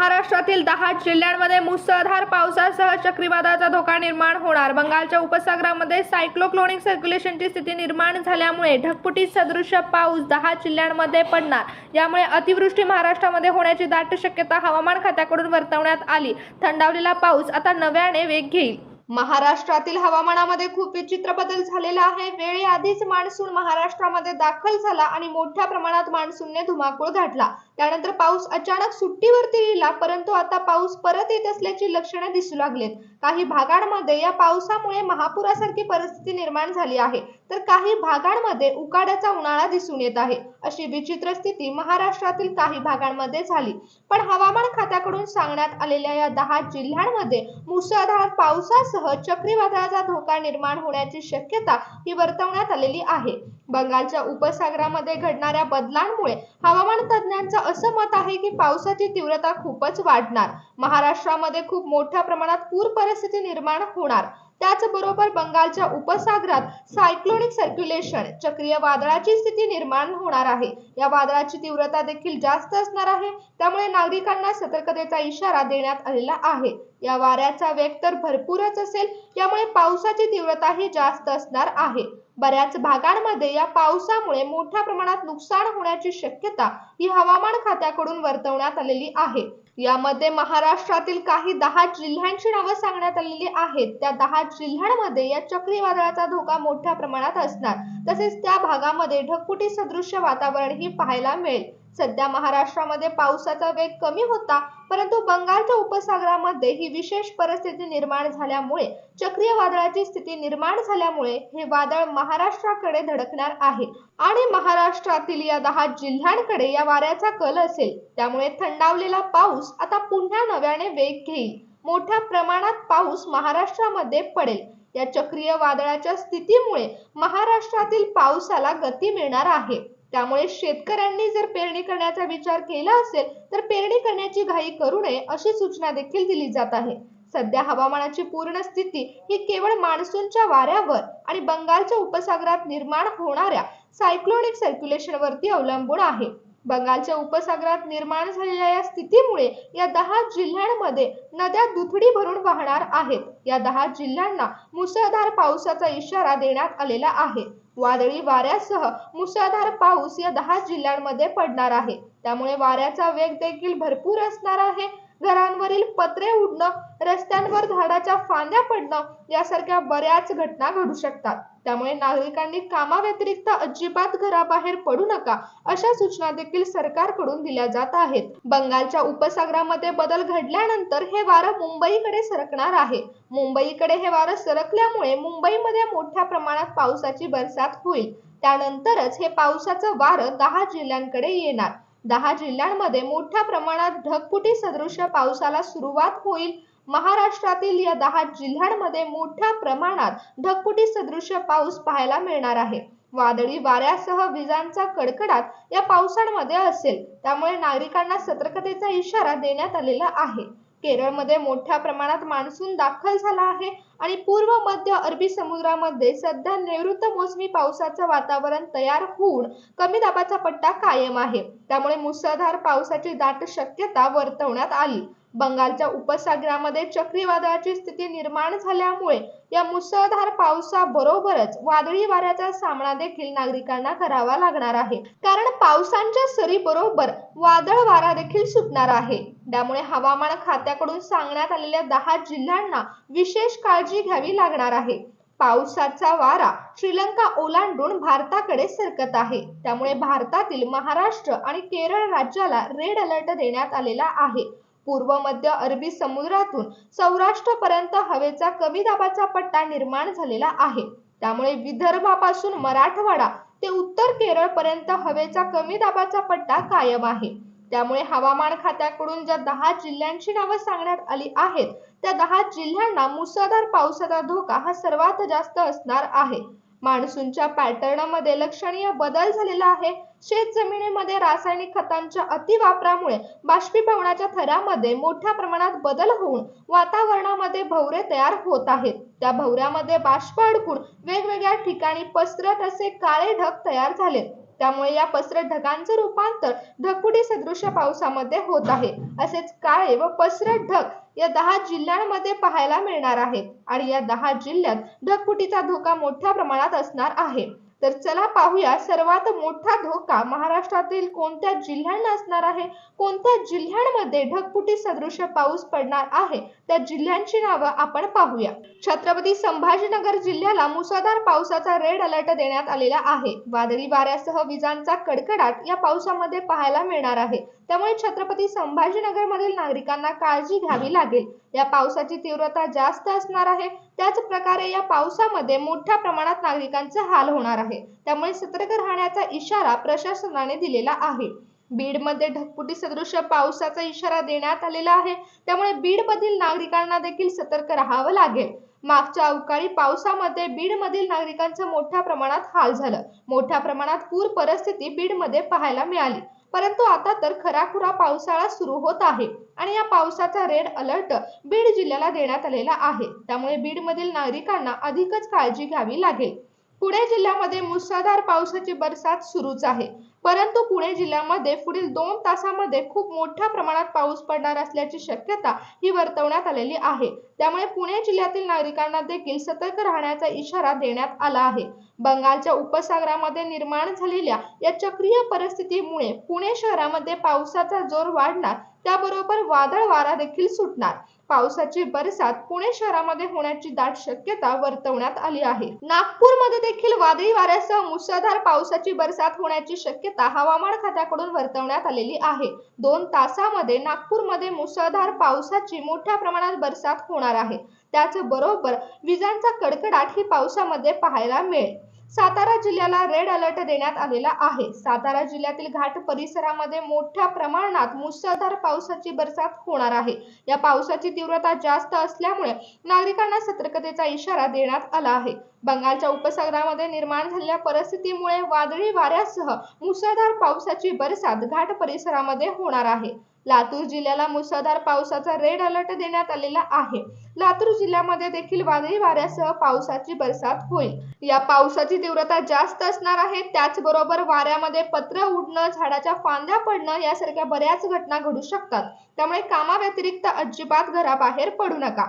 महाराष्ट्रातील दहा जिल्ह्यांमध्ये मुसळधार पावसासह चक्रीवादळाचा धोका निर्माण होणार. बंगालच्या उपसागरामध्ये सायक्लोक्लोनिक सर्क्युलेशनची स्थिती निर्माण झाल्यामुळे ढगपुटी सदृश पाऊस दहा जिल्ह्यांमध्ये पडणार. यामुळे अतिवृष्टी महाराष्ट्रामध्ये होण्याची दाट शक्यता हवामान खात्याकडून वर्तवण्यात आली. थंडावलेला पाऊस आता नव्याने वेग घेईल. महाराष्ट्रातील हवामानामध्ये खूप विचित्र बदल झालेला आहे. वेळी आधीच मान्सून महाराष्ट्रामध्ये दाखल झाला आणि मोठ्या प्रमाणात मान्सूनने धुमाकूळ घातला त्यानंतर पाऊस अचानक सुट्टीवरती गेला परंतु आता पाऊस परत येत असल्याची लक्षणे दिसू लागलेत. काही भागांमध्ये या पावसामुळे महापुरासारखी परिस्थिती निर्माण झाली आहे. तर काही भागांमध्ये उकाड्याचा उन्हाळा दिसून येत आहे. अशी विचित्र स्थिती महाराष्ट्रातील काही भागांमध्ये झाली. पण हवामान खात्याकडून सांगण्यात आलेल्या या दहा जिल्ह्यांमध्ये मुसळधार पावसासह चक्रीवादळाचा धोका निर्माण होण्याची शक्यता ही वर्तवण्यात आलेली आहे. बंगालच्या उपसागरामध्ये घडणाऱ्या बदलांमुळे हवामान तज्ज्ञांचं असं मत आहे की पावसाची तीव्रता खूपच वाढणार. महाराष्ट्रामध्ये खूप मोठ्या प्रमाणात पूर परिस्थिती निर्माण होणार. त्याचबरोबर बंगालच्या उपसागरात सायक्लोनिक सर्क्युलेशन चक्रीय वादळाची स्थिती निर्माण होणार आहे. या वादळाची तीव्रता देखील जास्त असणार आहे. त्यामुळे नागरिकांना सतर्कतेचा इशारा देण्यात आलेला आहे. या वाऱ्याचा वेग तर भरपूरच असेल. यामुळे पावसाची तीव्रताही जास्त असणार आहे. बऱ्याच भागांमध्ये या पावसामुळे मोठ्या प्रमाणात नुकसान होण्याची शक्यता ही हवामान खात्याकडून वर्तवण्यात आलेली आहे. यामध्ये महाराष्ट्रातील काही दहा जिल्ह्यांची नावं सांगण्यात आलेली आहेत. त्या दहा जिल्ह्यांमध्ये या चक्रीवादळाचा धोका मोठ्या प्रमाणात असणार. तसेच त्या भागामध्ये ढगफुटी सदृश्य वातावरणही पाहायला मिळेल. सध्या महाराष्ट्रामध्ये पावसाचा वेग कमी होता परंतु बंगालच्या उपसागरामध्ये ही विशेष परिस्थिती निर्माण झाल्यामुळे चक्रीय वादळाची स्थिती निर्माण झाल्यामुळे हे वादळ महाराष्ट्राकडे धडकणार आहे. आणि महाराष्ट्रातील या दहा जिल्ह्यांकडे या वाऱ्याचा कल असेल त्यामुळे थंडावलेला पाऊस आता पुन्हा नव्याने वेग घेईल. मोठ्या प्रमाणात पाऊस महाराष्ट्रामध्ये पडेल. या चक्रीय वादळाच्या स्थितीमुळे महाराष्ट्रातील पावसाला गती मिळणार आहे. त्यामुळे शेतकऱ्यांनी जर पेरणी करण्याचा विचार केला असेल तर पेरणी करण्याची घाई करू नये अशी सूचना देखील दिली जात आहे. सध्या हवामानाची पूर्ण स्थिती ही केवळ मान्सूनच्या वाऱ्यावर आणि बंगालच्या उपसागरात निर्माण होणाऱ्या सायक्लोनिक सर्क्युलेशन वरती अवलंबून आहे. बंगालच्या उपसागरात निर्माण झालेल्या या स्थितीमुळे या दहा जिल्ह्यांमध्ये नद्या दुथडी भरून वाहणार आहेत. या दहा जिल्ह्यांना मुसळधार पावसाचा इशारा देण्यात आलेला आहे. वादळी वाऱ्यासह मुसळधार पाऊस या दहा जिल्ह्यांमध्ये पडणार आहे. त्यामुळे वाऱ्याचा वेग देखील भरपूर असणार आहे. घरांवरील पत्रे उडणं रस्त्यांवर झाडाच्या फांद्या पडणं यासारख्या बऱ्याच घटना घडू शकतात. त्यामुळे नागरिकांनी कामाव्यतिरिक्त अजिबात घराबाहेर पडू नका अशा सूचना देखील सरकारकडून दिल्या जात आहेत. बंगालच्या उपसागरामध्ये बदल घडल्यानंतर हे वारं मुंबईकडे सरकणार आहे. मुंबईकडे हे वारं सरकल्यामुळे मुंबईमध्ये मोठ्या प्रमाणात पावसाची बरसात होईल. त्यानंतरच हे पावसाचं वारं दहा जिल्ह्यांकडे येणार. दहा जिल्ह्यांमध्ये मोठ्या प्रमाणात ढगफुटी सदृश्य पावसाला सुरुवात होईल. महाराष्ट्रातील या दहा जिल्ह्यांमध्ये मोठ्या प्रमाणात ढगफुटी सदृश्य पाऊस पाहायला मिळणार आहे. वादळी वाऱ्यासह विजांचा कडकडाट या पावसाळ्यामध्ये असेल त्यामुळे नागरिकांना सतर्कतेचा इशारा देण्यात आलेला आहे. केरळमध्ये मोठ्या प्रमाणात मान्सून दाखल झाला आहे आणि पूर्व मध्य अरबी समुद्रामध्ये सध्या नैऋत्य मोसमी पावसाचं वातावरण तयार होऊन कमी दाबाचा पट्टा कायम आहे. त्यामुळे मुसळधार पावसाची दाट शक्यता वर्तवण्यात आली. बंगालच्या उपसागरामध्ये चक्रीवादळाची स्थिती निर्माण झाल्यामुळे या मुसळधार पावसाबरोबरच वादळी वाऱ्याचा सामना देखील नागरिकांना करावा लागणार आहे. कारण पावसांच्या सरीबरोबर वादळ वारा देखील सुटणार आहे. त्यामुळे हवामान खात्याकडून सांगण्यात आलेल्या दहा जिल्ह्यांना विशेष काळजी घ्यावी लागणार आहे. पावसाचा वारा श्रीलंका ओलांडून भारताकडे सरकत आहे. त्यामुळे भारतातील महाराष्ट्र आणि केरळ राज्याला रेड अलर्ट देण्यात आलेला आहे. पूर्व मध्य अरबी समुद्रातून सौराष्ट्रपर्यंत हवेचा कमी दाबाचा पट्टा निर्माण झालेला आहे. त्यामुळे विदर्भापासून मराठवाडा ते उत्तर केरळ पर्यंत हवेचा कमी दाबाचा पट्टा कायम आहे. त्यामुळे हवामान खात्याकडून ज्या दहा जिल्ह्यांची नावं सांगण्यात आली आहेत त्या दहा जिल्ह्यांना मुसळधार पावसाचा धोका हा सर्वात जास्त असणार आहे. मान्सूनच्या पॅटर्नमध्ये लक्षणीय बदल झालेला आहे. शेत जमिनीमध्ये रासायनिक खतांच्या अतिवापरामुळे बाष्पीभवनाच्या थरामध्ये मोठ्या प्रमाणात बदल होऊन वातावरणामध्ये भवरे तयार होत आहेत. त्या भवऱ्यामध्ये बाष्प अडकून वेगवेगळ्या ठिकाणी पसरत असे काळे ढग तयार झाले. त्यामुळे या पसरत ढगांचं रूपांतर ढगफुटी सदृश पावसामध्ये होत आहे. असेच काळे व पसरत ढग या दहा जिल्ह्यांमध्ये पाहायला मिळणार आहे आणि या दहा जिल्ह्यात ढगफुटीचा धोका मोठ्या प्रमाणात असणार आहे. तर चला पाहूया सर्वात मोठा धोका महाराष्ट्रातील कोणत्या जिल्ह्यांना असणार आहे? कोणत्या जिल्ह्यांमध्ये ढगफुटी सदृश पाऊस पडणार आहे? त्या जिल्ह्यांची नावं आपण पाहूया. छत्रपती संभाजीनगर जिल्ह्याला मुसळधार पावसाचा रेड अलर्ट देण्यात आलेला आहे. वादळी वाऱ्यासह विजांचा कडकडाट या पावसामध्ये पाहायला मिळणार आहे. त्यामुळे छत्रपती संभाजीनगर मधील नागरिकांना काळजी घ्यावी लागेल. या पावसाची तीव्रता जास्त असणार आहे. त्याच प्रकारे या पावसामध्ये मोठ्या प्रमाणात नागरिकांचे हाल होणार आहे. त्यामुळे सतर्क राहण्याचा इशारा प्रशासनाने दिलेला आहे. बीडमध्ये ढगफुटी सदृश पावसाचा इशारा देण्यात आलेला आहे. त्यामुळे बीडमधील नागरिकांना देखील सतर्क राहावं लागेल. मागच्या अवकाळी पावसामध्ये बीडमधील नागरिकांचं मोठ्या प्रमाणात हाल झालं. मोठ्या प्रमाणात पूर परिस्थिती बीडमध्ये पाहायला मिळाली. परंतु आता तर खराखुरा पावसाळा सुरू होत आहे आणि या पावसाचा रेड अलर्ट बीड जिल्ह्याला देण्यात आलेला आहे. त्यामुळे बीडमधील नागरिकांना अधिकच काळजी घ्यावी लागेल. पुणे जिल्ह्यामध्ये मुसळधार पावसाची बरसात सुरूच आहे. परंतु पुणे जिल्ह्यामध्ये पुढील दोन तासामध्ये खूप मोठ्या प्रमाणात पाऊस पडणार असल्याची शक्यता ही वर्तवण्यात आलेली आहे. त्यामुळे पुणे जिल्ह्यातील नागरिकांना देखील सतर्क राहण्याचा इशारा देण्यात आला आहे. बंगालच्या उपसागरामध्ये निर्माण झालेल्या या चक्रीय परिस्थितीमुळे पुणे शहरामध्ये पावसाचा जोर वाढणार त्याबरोबर वादळ वारा देखील सुटणार. पावसाची बरसात पुणे शहरामध्ये होण्याची दाट शक्यता वर्तवण्यात आली आहे. नागपूरमध्ये देखील वादळी वाऱ्यासह मुसळधार पावसाची बरसात होण्याची शक्यता हवामान खात्याकडून वर्तवण्यात आलेली आहे. दोन तासामध्ये नागपूरमध्ये मुसळधार पावसाची मोठ्या प्रमाणात बरसात होणार आहे. त्याचबरोबर विजांचा कडकडाट ही पावसामध्ये पाहायला मिळेल. सातारा जिल्ह्याला रेड अलर्ट देण्यात आलेला आहे. सातारा जिल्ह्यातील घाट परिसरामध्ये मोठ्या प्रमाणात मुसळधार पावसाची बरसात होणार आहे. या पावसाची तीव्रता जास्त असल्यामुळे नागरिकांना सतर्कतेचा इशारा देण्यात आला आहे. बंगालच्या उपसागरामध्ये निर्माण झालेल्या परिस्थितीमुळे वादळी वाऱ्यासह मुसळधार पावसाची बरसात घाट परिसरामध्ये होणार आहे. लातूर जिल्ह्याला मुसळधार पावसाचा रेड अलर्ट देण्यात आलेला आहे. लातूर जिल्ह्यामध्ये देखील वादळी वाऱ्यासह पावसाची बरसात होईल. या पावसाची तीव्रता जास्त असणार आहे. त्याचबरोबर वाऱ्यामध्ये पत्र उडणं झाडाच्या फांद्या पडणं यासारख्या बऱ्याच घटना घडू शकतात. त्यामुळे कामाव्यतिरिक्त अजिबात घराबाहेर पडू नका.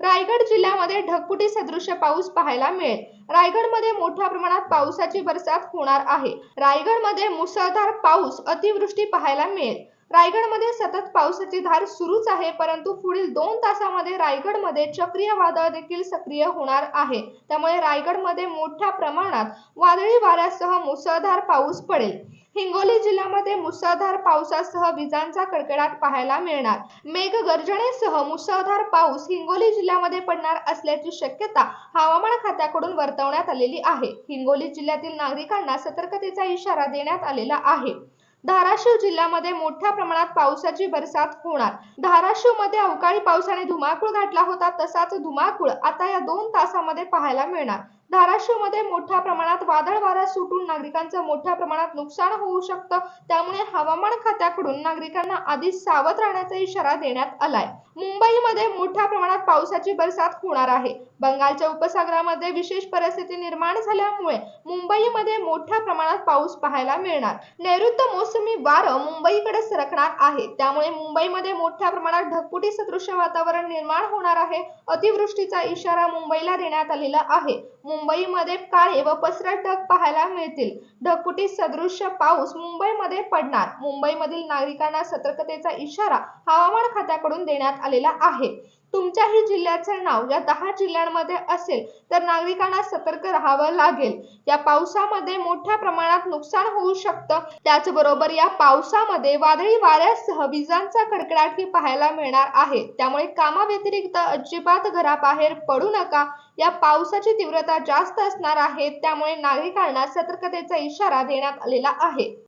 रायगड जिल्ह्यामध्ये ढगफुटी सदृश पाऊस पाहायला मिळेल. रायगडमध्ये मोठ्या प्रमाणात पावसाची बरसात होणार आहे. रायगडमध्ये मुसळधार पाऊस अतिवृष्टी पाहायला मिळेल. रायगडमध्ये सतत पावसाची धार सुरूच आहे परंतु पुढील दोन तासामध्ये रायगडमध्ये चक्रीय वादळ देखील सक्रिय होणार आहे. त्यामुळे रायगडमध्ये मोठ्या प्रमाणात वादळी वाऱ्यासह मुसळधार पाऊस पडेल. हिंगोली जिल्ह्यामध्ये मुसळधार पावसासह विजांचा कडकडाट पाहायला मिळणार. मेघगर्जनेसह मुसळधार पाऊस हिंगोली जिल्ह्यामध्ये पडणार असल्याची शक्यता हवामान खात्याकडून वर्तवण्यात आलेली आहे. हिंगोली जिल्ह्यातील नागरिकांना सतर्कतेचा इशारा देण्यात आलेला आहे. धाराशिव जिल्ह्यामध्ये मोठ्या प्रमाणात पावसाची बरसात होणार. धाराशिवमध्ये अवकाळी पावसाने धुमाकूळ घातला होता तसाच धुमाकूळ आता या दोन तासामध्ये पाहायला मिळणार. धाराशिवमध्ये मोठ्या प्रमाणात वादळ वारा सुटून नागरिकांचं मोठ्या प्रमाणात नुकसान होऊ शकतं. त्यामुळे हवामान खात्याकडून नागरिकांना आधी सावध राहण्याचा इशारा देण्यात आलाय. मुंबईमध्ये मोठ्या प्रमाणात पावसाची बरसात होणार आहे. बंगालच्या उपसागरामध्ये विशेष परिस्थिती निर्माण झाल्यामुळे मुंबईमध्ये मोठ्या प्रमाणात पाऊस पाहायला मिळणार. नैऋत्य मोसमी वारं मुंबईकडे सरकणार आहे. त्यामुळे मुंबईमध्ये मोठ्या प्रमाणात ढकपुटी सदृश्य वातावरण निर्माण होणार आहे. अतिवृष्टीचा इशारा मुंबईला देण्यात आलेला आहे. मुंबईमध्ये काळे व पसरट ढग पाहायला मिळतील. ढगफुटी सदृश पाऊस मुंबईमध्ये पडणार. मुंबईमधील नागरिकांना सतर्कतेचा इशारा हवामान खात्याकडून देण्यात आलेला आहे. तुमच्याही जिल्ह्याचे नाव या दहा जिल्ह्यांमध्ये असेल तर नागरिकांना सतर्क राहावं लागेल. या पावसामध्ये मोठ्या प्रमाणात नुकसान होऊ शकतं. त्याचबरोबर या पावसामध्ये वादळी वाऱ्यासह विजांचा कडकडाटही पाहायला मिळणार आहे. त्यामुळे कामाव्यतिरिक्त अजिबात घराबाहेर पडू नका. या पावसाची तीव्रता जास्त असणार आहे. त्यामुळे नागरिकांना सतर्कतेचा इशारा देण्यात आलेला आहे.